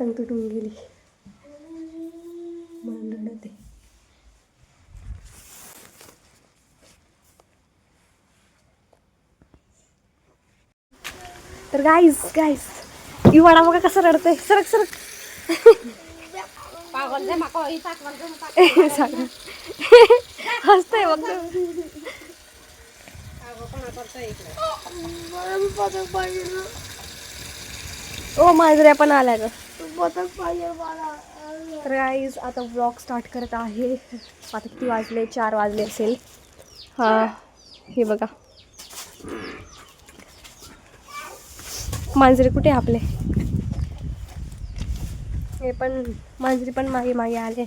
पतंग तुटून गेली. म्हणून आहे तर गाईस गाईस युवाडा बघा कसं रडतंय. सरक सरक. हसतंय बघ ओ मांजऱ्या पण आल्या ग. तर गाईज आता ब्लॉग स्टार्ट करत आहे. आता किती वाजले? चार वाजले असेल. हा हे बघा. मांजरे कुठे आपले? हे पण मांजरी पण मागे मागे आले.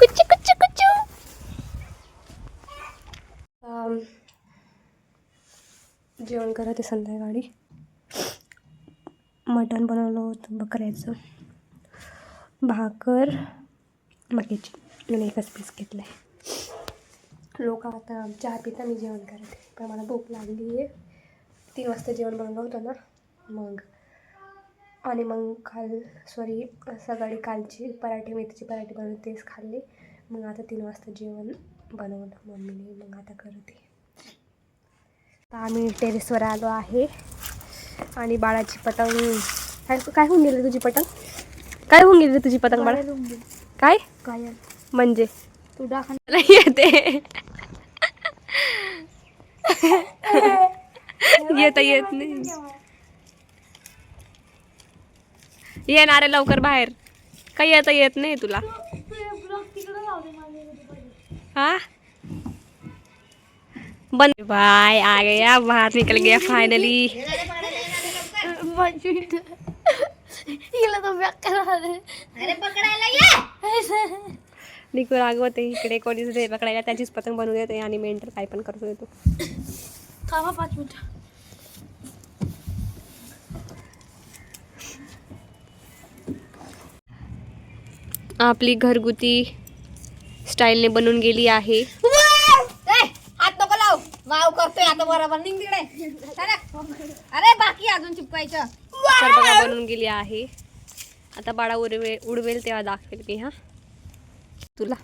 कुच्चू कुच्चू कुच्चू. जेवण करत आहे संध्याकाळी. मटण बनवलं होतं बकऱ्याचं. भाकर मक्याची मी एकच पीस घेतला आहे लोक आता चहा पिता मी जेवण करते पण मला भूक लागली आहे. तीन वाजता जेवण बनवलं होतं ना मग. आणि मग काल सॉरी सकाळी कालची पराठे मेथीची पराठे बनवले तेच खाल्ले. मग आता तीन वाजता जेवण बनवलं मम्मीने. मग आता करते. आम्ही टेरेसवर आलो आहे. आणि बाळाची पतंग. काय काय होऊन गेली तुझी पतंग? काय होऊन गेली तुझी पतंग बाळा? काय? काय म्हणजे? तू मला येते. येता येत नाही. येणार आहे लवकर बाहेर. काही येता येत नाही तुला. हा? बन बाय आ गया बाहर निकल गया फाइनली हिला तो बॅग करा अरे पकडायला ये! निकू रागवते इकडे कोणीच रे पकडायला त्याचीच पतंग बनवून देते आणि मेंटर काय पण करतो येतो थांबा पाच मिनिट. आपली घरगुती स्टाईलने बनवून गेली आहे. करतोय आता बरोबर. निघ तिकडे. अरे अरे बाकी अजून चिपकायचं. तर बघा बनवून गेली आहे. आता बाळा उडवे उडवेल तेव्हा दाखवेल मी हा. तुला.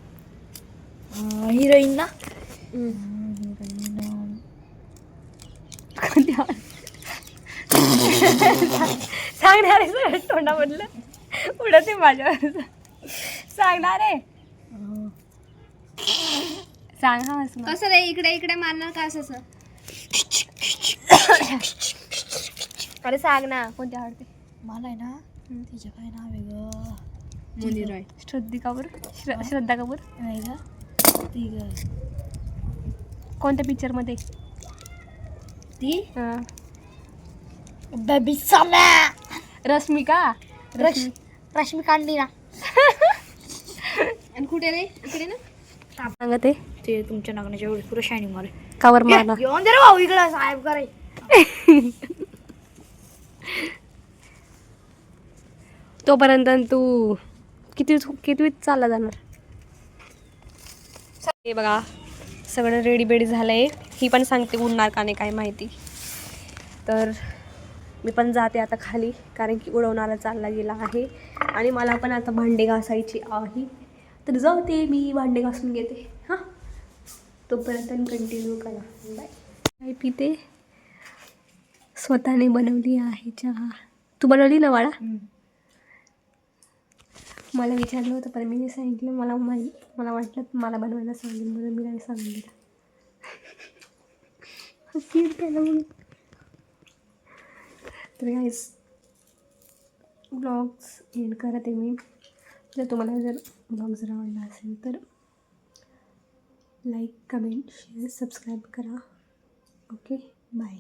हिरोईन ना? सांगणार आहे तोंडामधलं. उडत आहे माझ्यावर सांगणार. आहे सांग हा हस. कसं रे इकडे इकडे मारणार का असं? अरे सांग ना कोणती आवडते? मला आहे ना तिचं काय नाव आहे ग? मंदिर आहे श्रद्धिका कपूर? श्र- श्रद्धा कपूर? नाही ग. ती ग. कोणत्या पिक्चरमध्ये? ती? हा. बेबी साम्या रश्मिका? रश रश्मी कांडी ना आणि कुठे रे? इकडे ना. सांगत? आहे ते तुमच्या नागण्याच्या एवढी पुरं शायनिंग मारे कावर मारणार. येऊन दे रे भाऊ इकडं साहेब करे. तोपर्यंत तू किती कितवीत चालला जाणार? हे बघा सगळं रेडी बेडी झालं आहे ही पण सांगते उडणार का नाही काय माहिती. तर मी पण जाते आता खाली कारण की उडवणारा चालला गेला आहे. आणि मला पण आता भांडे घासायची आहे. तर जाते मी भांडे घासून घेते. हां? तोपर्यंत कंटिन्यू करा. बाय काय पिते. स्वतःने बनवली आहे चहा. तू बनवली ना बाळा? मला विचारलं होतं पण मी नाही सांगितलं मला माही मला वाटलं मला बनवायला सांगेल म्हणून मी नाही सांगितलं. तर गाईज ब्लॉग्स एंड करत मी. जर तुम्हाला जर ब्लॉग जर आवडला असेल तर लाईक कमेंट शेअर सबस्क्राईब करा. Okay bye